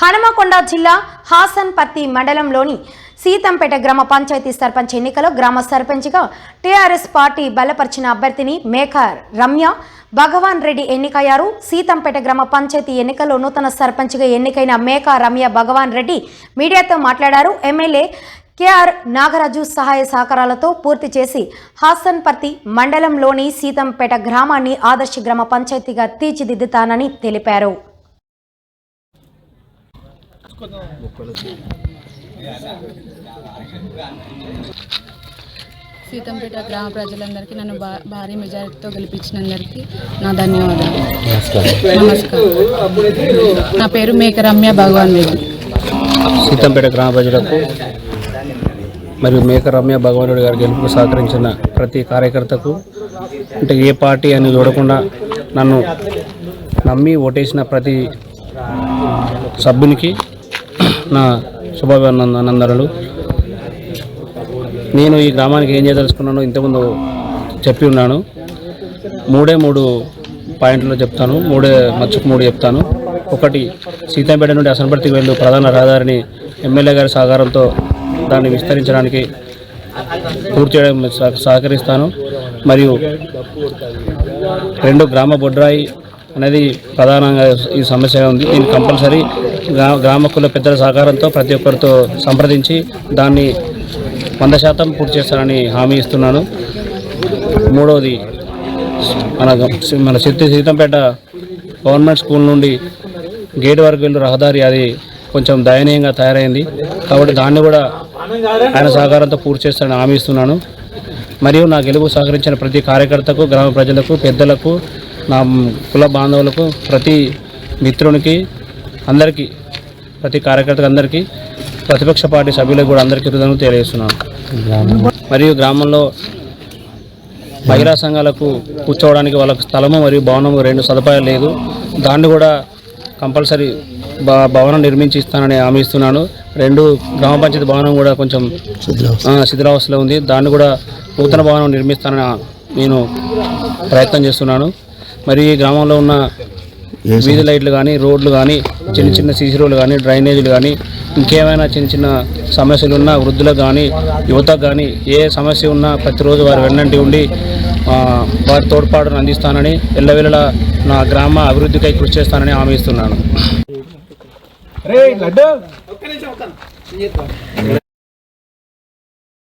హనుమకొండ జిల్లా హాసన్పర్తి మండలంలోని సీతంపేట గ్రామ పంచాయతీ సర్పంచ్ ఎన్నికలో గ్రామ సర్పంచ్గా టీఆర్ఎస్ పార్టీ బలపరిచిన అభ్యర్థిని మేక రమ్య భగవాన్ రెడ్డి ఎన్నికయ్యారు. సీతంపేట గ్రామ పంచాయతీ ఎన్నికల్లో నూతన సర్పంచ్గా ఎన్నికైన మేక రమ్య భగవాన్ రెడ్డి మీడియాతో మాట్లాడారు. ఎమ్మెల్యే కేఆర్ నాగరాజు సహాయ సహకారాలతో పూర్తి చేసి హాసన్పర్తి మండలంలోని సీతంపేట గ్రామాన్ని ఆదర్శ గ్రామ పంచాయతీగా తీర్చిదిద్దుతానని తెలిపారు. సీతంపేట గ్రామ ప్రజలందరికీ నన్ను భా భారీ మెజారిటీతో గెలిపించినందరికీ నా ధన్యవాదాలు. నమస్కారం. నా పేరు మేక రమ్య భగవాన్ రెడ్డి. సీతంపేట గ్రామ ప్రజలకు మరియు మేక రమ్య భగవానుడి గారి గెలుపుకు సహకరించిన ప్రతి కార్యకర్తకు అంటే ఏ పార్టీ అని చూడకుండా నన్ను నమ్మి ఓటేసిన ప్రతి సభ్యునికి నా శుభాభినందనలు. నేను ఈ గ్రామానికి ఏం చేయదలుచుకున్నానో ఇంతకుముందు చెప్పి ఉన్నాను. మూడే మూడు పాయింట్లు చెప్తాను. మూడే మచ్చుకు మూడు చెప్తాను. ఒకటి సీతంపేట నుండి అసనపర్తికి వెళ్ళు ప్రధాన రహదారిని ఎమ్మెల్యే గారి సహకారంతో దాన్ని విస్తరించడానికి పూర్తి చేయడం సహ- సహకరిస్తాను. మరియు రెండు గ్రామ బొడ్రాయి అనేది ప్రధానంగా ఈ సమస్యగా ఉంది. దీన్ని కంపల్సరీ గ్రామ కుల పెద్దల సహకారంతో ప్రతి ఒక్కరితో సంప్రదించి దాన్ని వంద శాతం పూర్తి చేస్తానని హామీ ఇస్తున్నాను. మూడవది మన మన సిద్ధి సీతంపేట గవర్నమెంట్ స్కూల్ నుండి గేట్ వరకు వెళ్ళి రహదారి అది కొంచెం దయనీయంగా తయారైంది. కాబట్టి దాన్ని కూడా ఆయన సహకారంతో పూర్తి చేస్తానని హామీ ఇస్తున్నాను. మరియు నా గెలుపు సహకరించిన ప్రతి కార్యకర్తకు గ్రామ ప్రజలకు పెద్దలకు నా కుల బాంధవులకు ప్రతి మిత్రునికి అందరికీ ప్రతి కార్యకర్తకు అందరికీ ప్రతిపక్ష పార్టీ సభ్యులకు కూడా అందరికీ కృతజ్ఞతలు తెలియజేస్తున్నాను. మరియు గ్రామంలో మహిళా సంఘాలకు కూర్చోవడానికి వాళ్ళకు స్థలము మరియు భవనము రెండు సదుపాయాలు లేదు. దాన్ని కూడా కంపల్సరీ భవనం నిర్మించి ఇస్తానని హామీ ఇస్తున్నాను. రెండు గ్రామ పంచాయతీ భవనం కూడా కొంచెం శిథిలావస్థలో ఉంది. దాన్ని కూడా నూతన భవనం నిర్మిస్తానని నేను ప్రయత్నం చేస్తున్నాను. మరియు ఈ గ్రామంలో ఉన్న వీధి లైట్లు కానీ రోడ్లు కానీ చిన్న చిన్న సీసీ రోడ్లు కానీ డ్రైనేజీలు కానీ ఇంకేమైనా చిన్న చిన్న సమస్యలు ఉన్నా వృద్ధులకు కానీ యువతకు కానీ ఏ సమస్య ఉన్నా ప్రతిరోజు వారి వెన్నంటి ఉండి ఆ, వారి తోడ్పాటును అందిస్తానని ఎల్లవేళలా నా గ్రామ అభివృద్ధికై కృషి చేస్తానని హామీ ఇస్తున్నాను.